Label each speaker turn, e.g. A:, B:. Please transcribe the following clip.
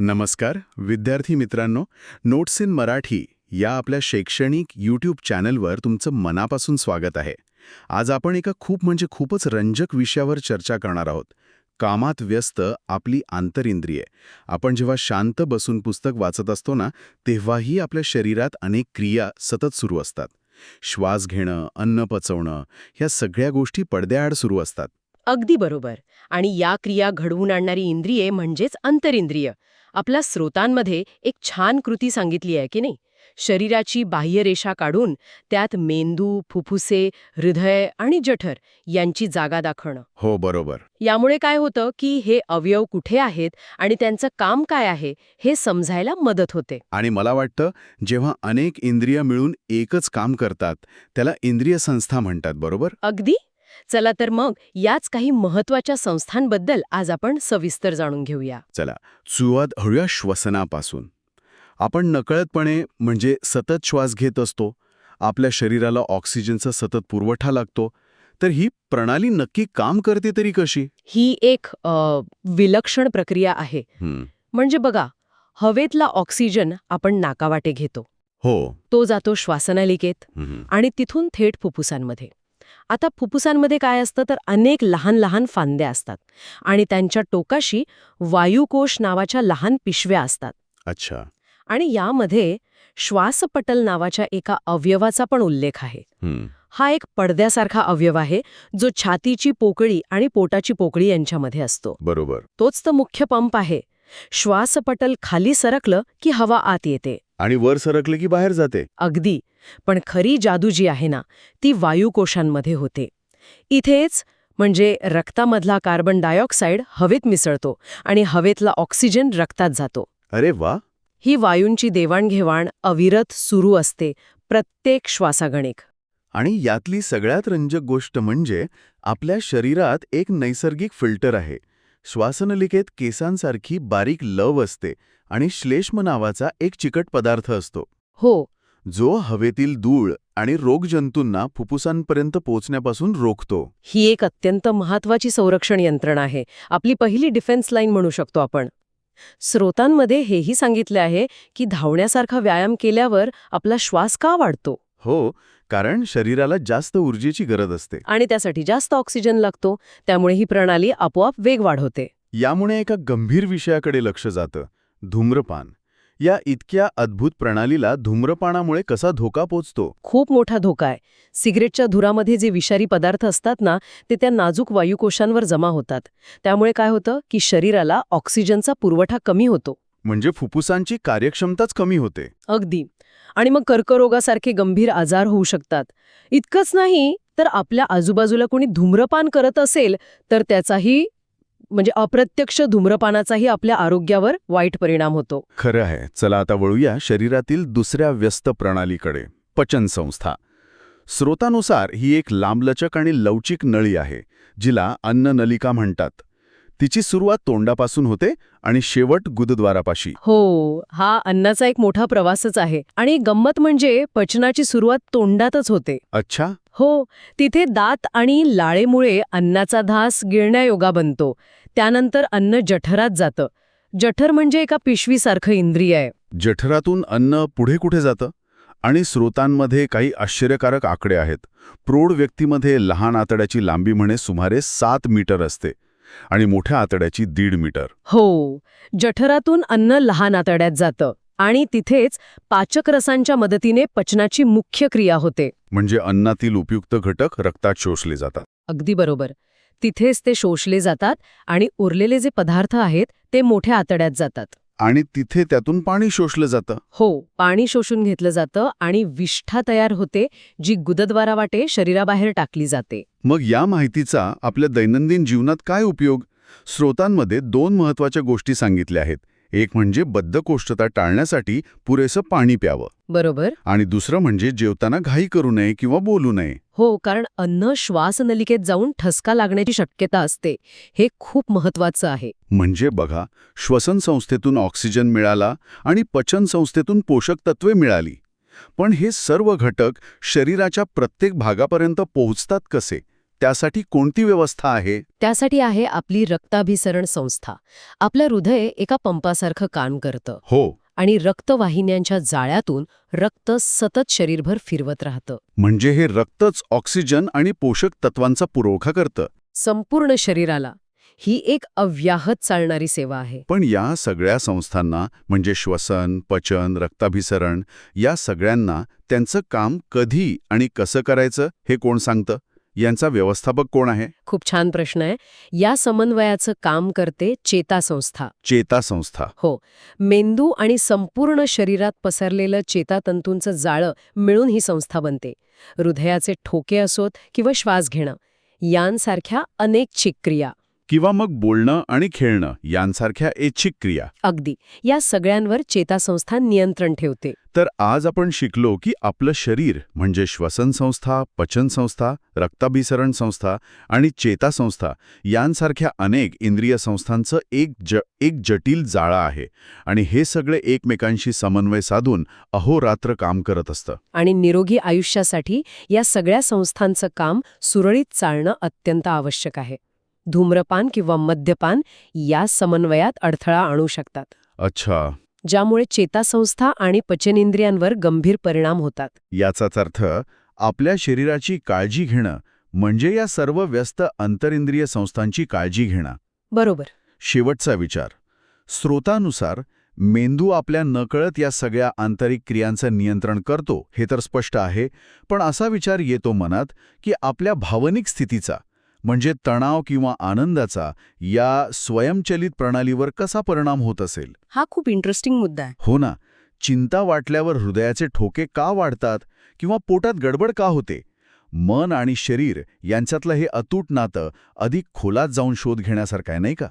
A: नमस्कार विद्यार्थी मित्रांनो. नोट्स इन मराठी या आपल्या शैक्षणिक यूट्यूब चॅनलवर तुमचं मनापासून स्वागत आहे. आज आपण एका खूप म्हणजे खूपच रंजक विषयावर चर्चा करणार आहोत. कामात व्यस्त आपली आंतरिंद्रिये आपण जेव्हा शांत बसून पुस्तक वाचत असतो ना तेव्हाही आपल्या शरीरात अनेक क्रिया सतत सुरू असतात. श्वास घेणं अन्न पचवणं ह्या सगळ्या गोष्टी पडद्याआड सुरू असतात.
B: अगदी बरोबर. आणि या क्रिया घडवून आणणारी इंद्रिये म्हणजेच अंतरिंद्रिय. आपल्या स्रोतांमध्ये एक छान कृती सांगितली आहे की नाही? शरीराची बाह्यरेषा काढून त्यात मेंदू फुफ्फुसे हृदय आणि जठर यांची जागा दाखवणं.
A: हो बरोबर.
B: यामुळे काय होतं की हे अवयव कुठे आहेत आणि त्यांचं काम काय आहे हे समजायला मदत होते.
A: आणि मला वाटतं जेव्हा अनेक इंद्रिय मिळून एकच काम करतात त्याला इंद्रिय संस्था म्हणतात बरोबर?
B: अगदी. चला तर मग याच काही महत्त्वाच्या संस्थांबद्दल आज आपण सविस्तर जाणून घेऊया.
A: चला सुरुवात हळूया श्वसनापासून. आपण नकळतपणे म्हणजे सतत श्वास घेत असतो आपल्या शरीराला ऑक्सिजनचा सतत पुरवठा लागतो तर ही प्रणाली नक्की काम करते तरी कशी?
B: ही एक विलक्षण प्रक्रिया आहे. म्हणजे बघा हवेतला ऑक्सिजन आपण नाकावाटे घेतो.
A: हो.
B: तो जातो श्वासनलिकेत आणि तिथून थेट फुफ्फुसांमध्ये. आता फुफ्फुसांमध्ये काय असतं तर अनेक लहान लहान फांद्या असतात आणि त्यांच्या टोकाशी वायुकोश नावाच्या लहान पिशव्या असतात.
A: अच्छा.
B: आणि यामध्ये श्वासपटल नावाच्या एका अवयवाचा पण उल्लेख आहे.
A: हं,
B: हा एक पडद्यासारखा अवयव आहे जो छातीची पोकळी आणि पोटाची पोकळी यांच्यामध्ये असतो.
A: बरोबर.
B: तोच तर मुख्य पंप आहे. श्वासपटल खाली सरकलं की हवा आत येते.
A: आणि वर सरकले की बाहेर जाते.
B: अगदी. पण खरी जादू जी आहे ना ती वायुकोशांमध्ये होते. इथेच म्हणजे रक्तामधला कार्बन डायऑक्साईड हवेत मिसळतो आणि हवेतला ऑक्सिजन रक्तात जातो.
A: अरे वा!
B: ही वायूंची देवाणघेवाण अविरत सुरू असते प्रत्येक श्वासागणिक.
A: आणि यातली सगळ्यात रंजक गोष्ट म्हणजे आपल्या शरीरात एक नैसर्गिक फिल्टर आहे. श्वासनलिकेत केसांसारखी बारीक लव असते आणि श्लेष्म नावाचा एक चिकट पदार्थ असतो.
B: हो.
A: जो हवेतील धूळ आणि रोगजंतूंना फुफ्फुसांपर्यंत पोचण्यापासून रोखतो.
B: ही एक अत्यंत महत्वाची संरक्षण यंत्रणा आहे. आपली पहिली डिफेन्स लाईन म्हणू शकतो आपण. स्रोतांमध्ये हेही सांगितले आहे की धावण्यासारखा व्यायाम केल्यावर आपला श्वास का वाढतो?
A: हो कारण शरीराला जास्त ऊर्जेची गरज असते.
B: आणि त्यासाठी जास्त ऑक्सिजन लागतो त्यामुळे ही प्रणाली आपोआप वेग वाढवते.
A: यामुळे एका गंभीर विषयाकडे लक्ष जातं धूम्रपान. या इतक्या अद्भुत प्रणालीला धूम्रपानामुळे कसा धोका पोचतो?
B: खूप मोठा धोका आहे. सिगरेटच्या धुरामध्ये जे विषारी पदार्थ असतात ना ते त्या नाजूक वायुकोशांवर जमा होतात. त्यामुळे काय होतं की शरीराला ऑक्सिजनचा पुरवठा कमी होतो.
A: म्हणजे फुफ्फुसांची कार्यक्षमताच कमी होते.
B: अगदी. आणि मग कर्करोगासारखे गंभीर आजार होऊ शकतात. इतकंच नाही तर आपल्या आजूबाजूला कोणी धूम्रपान करत असेल तर त्याचाही म्हणजे अप्रत्यक्ष धूम्रपानाचाही आपल्या आरोग्यावर वाईट परिणाम होतो.
A: खरं आहे. चला आता वळूया शरीरातील दुसऱ्या व्यस्त प्रणालीकडे. पचनसंस्था स्रोतानुसार ही एक लांबलचक आणि लवचिक नळी आहे जिला अन्ननलिका म्हणतात. तिची सुरुवात तोंडापासून होते आणि शेवट गुदद्वारापाशी.
B: हो हा अन्नाचा एक मोठा प्रवासच आहे. आणि गंमत म्हणजे पचनाची सुरुवात तोंडातच होते.
A: अच्छा.
B: हो तिथे दात आणि लाळेमुळे अन्नाचा धास गिळण्यायोगा बनतो. त्यानंतर अन्न जठरात जातं. जठर म्हणजे एका पिशवीसारखं इंद्रिय आहे.
A: जठरातून अन्न पुढे कुठे जातं? आणि स्रोतांमध्ये काही आश्चर्यकारक आकडे आहेत. प्रौढ व्यक्तीमध्ये लहान आतड्याची लांबी म्हणे सुमारे सात मीटर असते. आणि मोठ्या आतड्याची दीड मीटर.
B: हो जठरातून अन्न लहान आतड्यात जातं आणि तिथेच पाचक रसांच्या मदतीने पचनाची मुख्य क्रिया होते.
A: म्हणजे अन्नातील उपयुक्त घटक रक्तात शोषले जातात.
B: अगदी बरोबर. तिथेच ते शोषले जातात आणि उरलेले जे पदार्थ आहेत ते मोठ्या आतड्यात जातात.
A: आणि तिथे त्यातून पाणी शोषलं जातं.
B: हो पाणी शोषून घेतलं जातं आणि विष्ठा तयार होते जी गुदद्वारावाटे शरीराबाहेर टाकली जाते.
A: मग या माहितीचा आपल्या दैनंदिन जीवनात काय उपयोग? स्रोतांमध्ये दोन महत्त्वाच्या गोष्टी सांगितल्या आहेत. एक म्हणजे बद्धकोष्ठता टाळण्यासाठी पुरेसं पाणी प्यावं.
B: बरोबर.
A: आणि दुसरं म्हणजे जेवताना घाई करू नये किंवा बोलू नये.
B: हो कारण अन्न श्वासनलिकेत जाऊन ठसका लागण्याची शक्यता असते. हे खूप महत्वाचं आहे.
A: म्हणजे बघा श्वसन संस्थेतून ऑक्सिजन मिळाला आणि पचन संस्थेतून पोषक तत्वे मिळाली. पण हे सर्व घटक शरीराच्या प्रत्येक भागापर्यंत पोहोचतात कसे? त्यासाठी कोणती व्यवस्था आहे?
B: त्यासाठी आहे आपली रक्ताभिसरण संस्था. आपलं हृदय एका पंपासारखं काम करतं.
A: हो.
B: आणि रक्तवाहिन्यांच्या जाळ्यातून रक्त सतत शरीरभर फिरवत राहतं.
A: म्हणजे हे रक्तच ऑक्सिजन आणि पोषक तत्वांचा पुरवठा करतं.
B: संपूर्ण शरीराला. ही एक अव्याहत चालणारी सेवा आहे.
A: पण या सगळ्या संस्थांना म्हणजे श्वसन पचन रक्ताभिसरण या सगळ्यांना त्यांचं काम कधी आणि कसं करायचं हे कोण सांगतं? यांचा व्यवस्थापक कोण आहे?
B: खूप छान प्रश्न आहे. या समन्वयाचं काम करते चेता संस्था
A: चेता संस्था
B: हो. मेंदू आणि संपूर्ण शरीरात पसरलेलं चेतातंतूंचं जाळं मिळून ही संस्था बनते. हृदयाचे ठोके असोत किंवा श्वास घेणं. यांसारख्या अनेक चिक्रिया.
A: किंवा मग बोलणं आणि खेळणं यांसारख्या ऐच्छिक क्रिया.
B: अगदी. या सगळ्यांवर चेतासंस्था नियंत्रण ठेवते.
A: तर आज आपण शिकलो की आपलं शरीर म्हणजे श्वसन संस्था पचन संस्था रक्ताभिसरण संस्था आणि चेता संस्था यांसारख्या अनेक इंद्रिय संस्थांचं एक ज एक जटिल जाळं आहे आणि हे सगळे एकमेकांशी समन्वय साधून अहोरात्र काम करत असतं.
B: आणि निरोगी आयुष्यासाठी या सगळ्या संस्थांचं काम सुरळीत चालणं अत्यंत आवश्यक आहे. धूम्रपान किंवा मद्यपान या समन्वयात अडथळा आणू शकतात.
A: अच्छा.
B: ज्यामुळे चेतासंस्था आणि पचनेंद्रियांवर गंभीर परिणाम होतात.
A: याचाच अर्थ आपल्या शरीराची काळजी घेणं म्हणजे या सर्व व्यस्त अंतरिंद्रिय संस्थांची काळजी घेणं.
B: बरोबर.
A: शेवटचा विचार. स्रोतानुसार मेंदू आपल्या नकळत या सगळ्या आंतरिक क्रियांचं नियंत्रण करतो हे तर स्पष्ट आहे पण असा विचार येतो मनात की आपल्या भावनिक स्थितीचा म्हणजे तणाव किंवा आनंदाचा या स्वयंचलित प्रणालीवर कसा परिणाम होत असेल?
B: हा खूप इंटरेस्टिंग मुद्दा आहे.
A: हो ना. चिंता वाटल्यावर हृदयाचे ठोके का वाढतात किंवा पोटात गडबड का होते? मन आणि शरीर यांच्यातलं हे अतूट नातं अधिक खोलात जाऊन शोध घेण्यासारखं आहे नाही का?